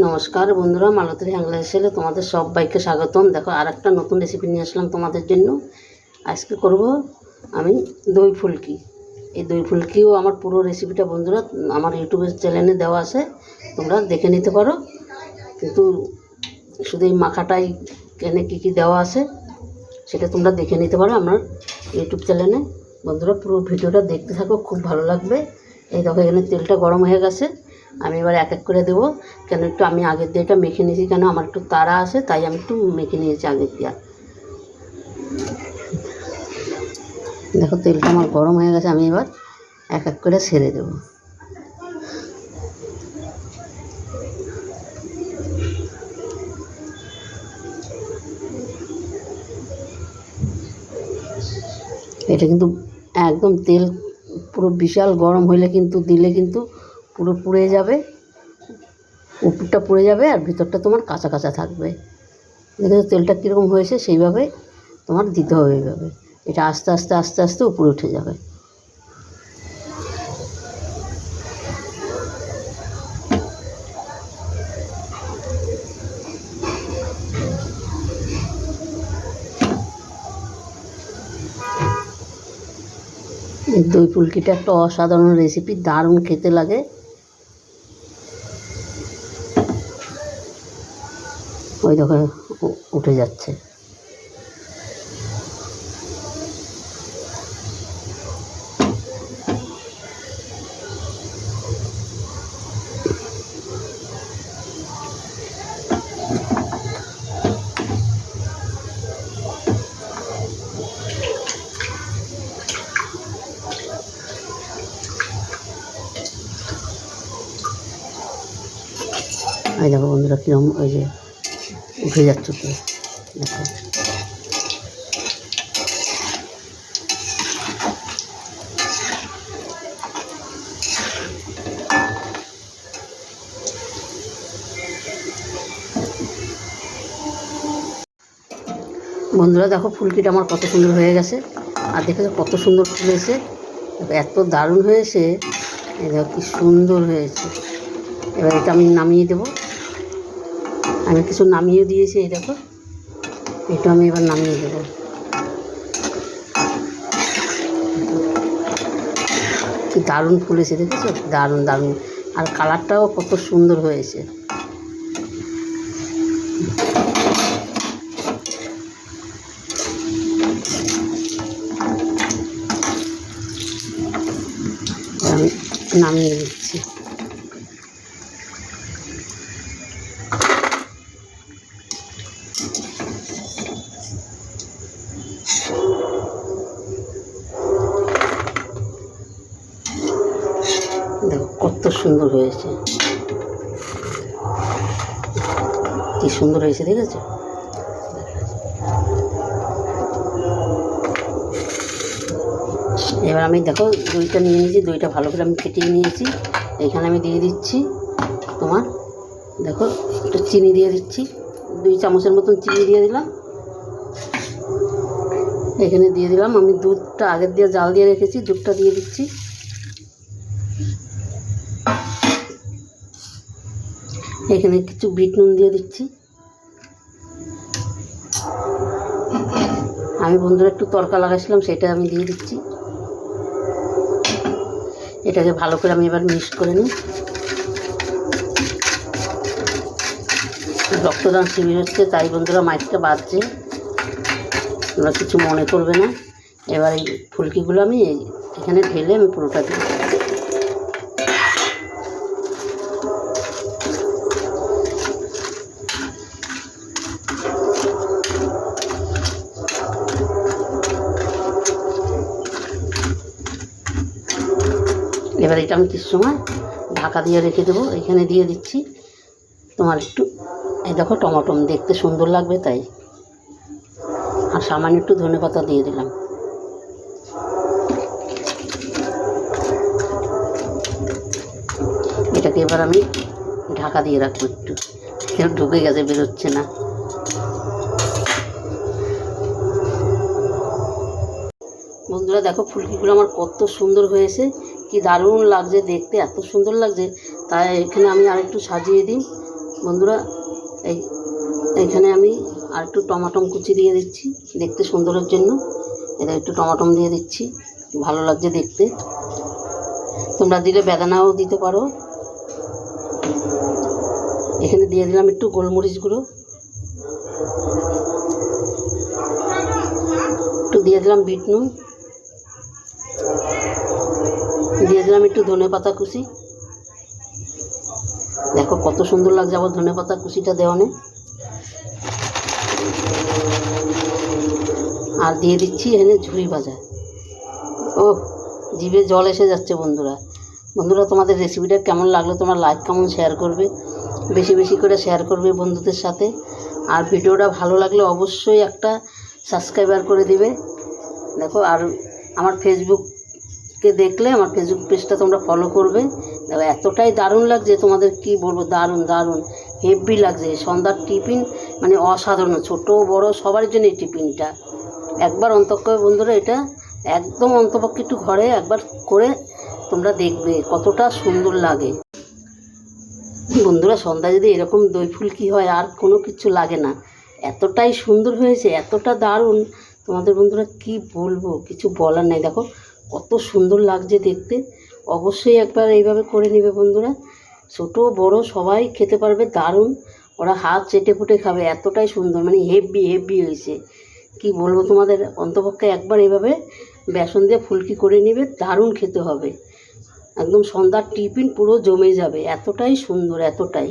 নমস্কার বন্ধুরা মালতীর হ্যাংলা এসেলে তোমাদের সব সবাইকে স্বাগতম। দেখো আর একটা নতুন রেসিপি নিয়ে আসলাম তোমাদের জন্য। আজকে করব আমি দই ফুলকি। এই দই ফুলকিও আমার পুরো রেসিপিটা বন্ধুরা, আমার ইউটিউবের চ্যানেলে দেওয়া আছে, তোমরা দেখে নিতে পারো। কিন্তু শুধু এই মাখাটাই কেনে কী কী দেওয়া আছে, সেটা তোমরা দেখে নিতে পারো আমার ইউটিউব চ্যানেলে বন্ধুরা, পুরো ভিডিওটা দেখতে থাকো, খুব ভালো লাগবে। এই দেখো, এখানে তেলটা গরম হয়ে গেছে। আমি এবার এক এক করে দেবো। কেন একটু আমি আগের দিয়ে এটা মেখে নিয়েছি, কেন আমার একটু তাড়া আছে, তাই আমি একটু মেখে নিয়েছি আগের দিয়ে। দেখো তেলটা আমার গরম হয়ে গেছে, আমি এবার এক এক করে ছেড়ে দেবো। এটা কিন্তু একদম তেল পুরো বিশাল গরম হইলে কিন্তু, দিলে কিন্তু পুরো পুড়ে যাবে। উপরটা পুড়ে যাবে আর ভিতরটা তোমার কাঁচা কাঁচা থাকবে। দেখেছ তেলটা কীরকম হয়েছে সেইভাবে তোমার দিতে হবে এইভাবে। এটা আস্তে আস্তে আস্তে আস্তে উপরে উঠে যাবে। দই ফুলকিটা একটা অসাধারণ রেসিপি দারুণ খেতে লাগে। ওই দেখো উঠে যাচ্ছে। এই দেখো বন্ধুরা কীরকম ওই যে উঠে যাচ্ছে তো। দেখো বন্ধুরা, দেখো ফুলকিটা আমার কত সুন্দর হয়ে গেছে। আর দেখেছ কত সুন্দর ফুলেছে এত দারুণ হয়েছে। দেখো, কি সুন্দর হয়েছে। এবার এটা আমি নামিয়ে দেবো। আমি কিছু নামিয়ে দিয়েছি, এই দেখো। এটা আমি এবার নামিয়ে দেবো। কি দারুণ ফুলেছে দেখেছ? দারুণ দারুণ। আর কালারটাও কত সুন্দর হয়েছে। আমি নামিয়ে দিচ্ছি। কত সুন্দর হয়েছে। কি সুন্দর হয়েছে, দেখেছ? এবার আমি দেখো, দইটা নিয়ে নিয়েছি, দইটা ভালো করে আমি ফেটিয়ে নিয়েছি। এখানে আমি দিয়ে দিচ্ছি তোমার, দেখো, একটু চিনি দিয়ে দিচ্ছি। দুই চামচের মতন চিনি দিয়ে দিলাম। এখানে দিয়ে দিলাম, আমি দুধটা আগের দিয়ে জাল দিয়ে রেখেছি, দুধটা দিয়ে দিচ্ছি। এখানে কিছু বিট নুন দিয়ে দিচ্ছি। আমি বন্ধুরা একটু তরকা লাগাইছিলাম, সেটা আমি দিয়ে দিচ্ছি। এটাকে ভালো করে আমি এবার মিক্স করে নিই। রক্তদান শিবির হচ্ছে, তাই বন্ধুরা মাইকটা বাজছে। তোমরা কিছু মনে করবে না। এবার এই ফুলকিগুলো আমি এখানে ঢেলে আমি পুরোটা দিই এবার এটা আমি কিছু সময় ঢাকা দিয়ে রেখে দেবো, এখানে দিয়ে দিচ্ছি। তোমার একটু, এই দেখো টমাটম দেখতে সুন্দর লাগবে তাই। আর সামান্য একটু ধনে পাতা দিয়ে দিলাম। এটাকে এবার আমি ঢাকা দিয়ে রাখব একটু। কেউ ঢুকে গেছে, বেরোচ্ছে না। বন্ধুরা দেখো ফুলকিগুলো আমার কত সুন্দর হয়েছে। কি দারুণ লাগছে দেখতে, এত সুন্দর লাগছে। তাই এখানে আমি আরেকটু সাজিয়ে দিই। বন্ধুরা, এই এইখানে আমি আর একটু টমাটম কুচি দিয়ে দিচ্ছি দেখতে সুন্দরের জন্য। এটা একটু টমাটম দিয়ে দিচ্ছি, ভালো লাগছে দেখতে। তোমরা দিলে বেদানাও দিতে পারো। এখানে দিয়ে দিলাম একটু গোলমরিচ গুঁড়ো। একটু দিয়ে দিলাম বিট নুন। দিয়ে দিলাম একটু ধনে পাতা কুচি। দেখো কত সুন্দর লাগছে আবার ধনে পাতা কুচিটা দেওয়ানে। আর দিয়ে দিচ্ছি এখানে ঝুড়ি ভাজা। ও, জিভে জল এসে যাচ্ছে বন্ধুরা। বন্ধুরা, তোমাদের রেসিপিটা কেমন লাগল তোমরা লাইক কেমন শেয়ার করবে। বেশি বেশি করে শেয়ার করবে বন্ধুদের সাথে। আর ভিডিওটা ভালো লাগলে অবশ্যই একটা সাবস্ক্রাইবার করে দিবে। দেখো, আর আমার ফেসবুককে দেখলে আমার ফেসবুক পেজটা তোমরা ফলো করবে। এতটাই দারুণ লাগছে তোমাদের কি বলব, দারুণ দারুণ। হেভি লাগছে। সন্ধ্যার টিফিন মানে অসাধারণ, ছোট, বড় সবার জন্য এই টিফিনটা একবার অন্তপক্ষে বন্ধুরা এটা একদম অন্তপক্ষে একটু ঘরে একবার করে তোমরা দেখবে কতটা সুন্দর লাগে। বন্ধুরা সন্ধ্যা যদি এরকম দই ফুলকি হয়, আর কোনো কিছু লাগে না। এতটাই সুন্দর হয়েছে, এতটা দারুণ। তোমাদের বন্ধুরা কি বলব, কিছু বলার নেই। দেখো কত সুন্দর লাগছে দেখতে। অবশ্যই একবার এইভাবে করে নেবে বন্ধুরা। ছোট, বড়, সবাই খেতে পারবে দারুণ। ওরা হাত চেটে ফুটে খাবে, এতটাই সুন্দর মানে হেভি হেভি হয়েছে। কি বলব তোমাদের, অন্তপক্ষে একবার এইভাবে বেসন দিয়ে ফুলকি করে নেবে, দারুণ খেতে হবে। একদম সন্ধ্যার টিফিন পুরো জমে যাবে, এতটাই সুন্দর, এতটাই।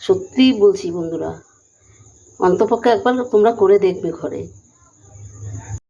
সত্যিই বলছি বন্ধুরা, অন্তপক্ষে একবার তোমরা করে দেখবে ঘরে।